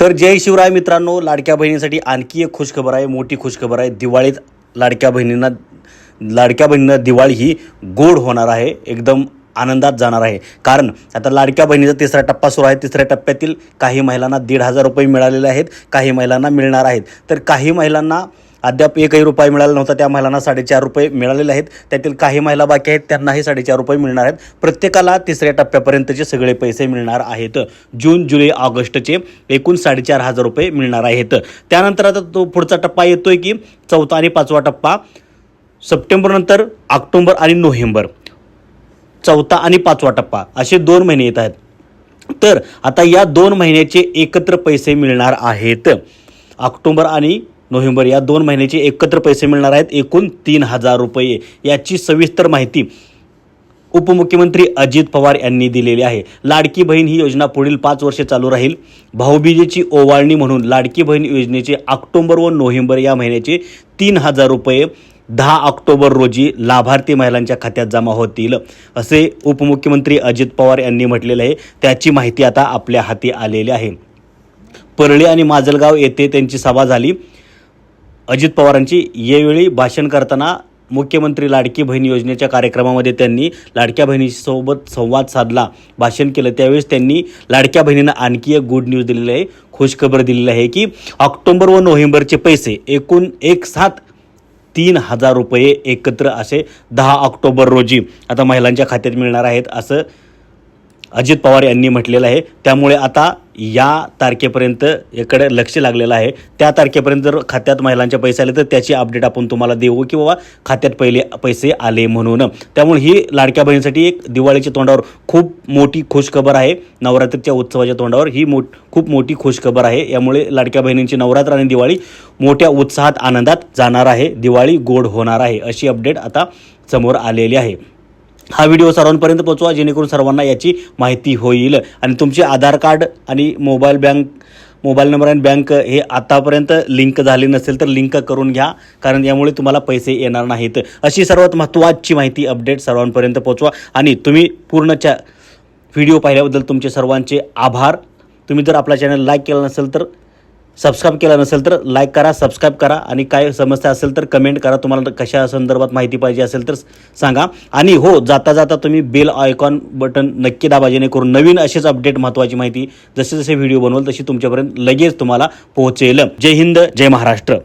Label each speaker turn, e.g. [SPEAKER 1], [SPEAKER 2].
[SPEAKER 1] तर जय शिवराय मित्रांनो लाडक्या बहिणीसाठी आणखी एक खुशखबर आहे मोठी खुशखबर आहे. दिवाळीत लाडक्या बहिणींना लाडक्या बहिणींना दिवाळी ही गोड होणार आहे एकदम आनंदात जाणार आहे. कारण आता लाडक्या बहिणीचा तिसरा टप्पा सुरू आहे. तिसऱ्या टप्प्यातील काही महिलांना दीड हजार रुपये मिळालेले आहेत काही महिलांना मिळणार आहेत. तर काही महिलांना अद्याप एकही रुपये मिळाला नव्हता. त्या महिलांना साडेचार रुपये मिळालेले आहेत. त्यातील काही महिला बाकी आहेत त्यांनाही साडेचार रुपये मिळणार आहेत. प्रत्येकाला तिसऱ्या टप्प्यापर्यंतचे सगळे पैसे मिळणार आहेत. जून जुलै ऑगस्टचे एकूण साडेचार हजार रुपये मिळणार आहेत. त्यानंतर आता तो पुढचा टप्पा येतोय की चौथा आणि पाचवा टप्पा सप्टेंबरनंतर ऑक्टोंबर आणि नोव्हेंबर. चौथा आणि पाचवा टप्पा असे दोन महिने येत आहेत. तर आता या दोन महिन्याचे एकत्र पैसे मिळणार आहेत. ऑक्टोबर आणि नोव्हेंबर या दोन महिन्याचे एकत्र पैसे मिळणार आहेत. एकूण तीन हजार रुपये. याची सविस्तर माहिती उपमुख्यमंत्री अजित पवार यांनी दिलेली आहे. लाडकी बहीण ही योजना पुढील पाच वर्षे चालू राहील. भाऊबीजेची ओवाळणी म्हणून लाडकी बहीण योजनेचे ऑक्टोबर व नोव्हेंबर या महिन्याचे तीन हजार रुपये दहा ऑक्टोबर रोजी लाभार्थी महिलांच्या खात्यात जमा होतील असे उपमुख्यमंत्री अजित पवार यांनी म्हटलेलं आहे. त्याची माहिती आता आपल्या हाती आलेली आहे. परळी आणि माजलगाव येथे त्यांची सभा झाली. अजित पवारांची यावेळी भाषण करताना मुख्यमंत्री लाडकी बहीण योजनेच्या कार्यक्रमामध्ये त्यांनी लाडक्या बहिणीसोबत संवाद साधला भाषण केलं. त्यावेळेस त्यांनी लाडक्या बहिणींना आणखी एक गुड न्यूज दिलेली आहे. खुशखबर दिलेली आहे की ऑक्टोबर व नोव्हेंबरचे पैसे एकूण एक सात तीन हजार रुपये एकत्र असे दहा ऑक्टोबर रोजी आता महिलांच्या खात्यात मिळणार आहेत असं अजित पवार यांनी म्हटलेलं आहे. त्यामुळे आता या तारखेपर्यंत इकडे लक्ष लागलेलं आहे. त्या तारखेपर्यंत जर खात्यात महिलांचे पैसे आले तर त्याची अपडेट आपण तुम्हाला देऊ की बाबा खात्यात पहिले पैसे आले म्हणून. त्यामुळे ही लाडक्या बहिणीसाठी एक दिवाळीच्या तोंडावर खूप मोठी खुशखबर आहे. नवरात्रीच्या उत्सवाच्या तोंडावर ही मोठ खूप मोठी खुशखबर आहे. यामुळे लाडक्या बहिणींची नवरात्र आणि दिवाळी मोठ्या उत्साहात आनंदात जाणार आहे. दिवाळी गोड होणार आहे अशी अपडेट आता समोर आलेली आहे. हा व्हिडिओ सर्वांपर्यंत पोहोचवा जेणेकरून सर्वांना याची माहिती होईल. आणि तुमचे आधार कार्ड आणि मोबाईल बँक मोबाईल नंबर आणि बँक हे आतापर्यंत लिंक झाले नसेल तर लिंक करून घ्या कारण यामुळे तुम्हाला पैसे येणार नाहीत. अशी सर्वात महत्त्वाची माहिती अपडेट सर्वांपर्यंत पोहोचवा. आणि तुम्ही पूर्णच्या व्हिडिओ पाहिल्याबद्दल तुमचे सर्वांचे आभार. तुम्ही जर आपला चॅनल लाईक केला नसेल तर सबस्क्राईब केला नसेल तर लाईक करा सबस्क्राईब करा. आणि काय समस्या असेल तर कमेंट करा. तुम्हाला कशा संदर्भात माहिती पाहिजे असेल तर सांगा. आणि हो जाता जाता तुम्ही बेल आयकॉन बटन नक्की दाबा जेणेकरून नवीन असेच अपडेट महत्त्वाची माहिती जसे जसे व्हिडिओ बनवल तशी तुमच्यापर्यंत लगेच तुम्हाला पोहोचेल. जय हिंद जय महाराष्ट्र.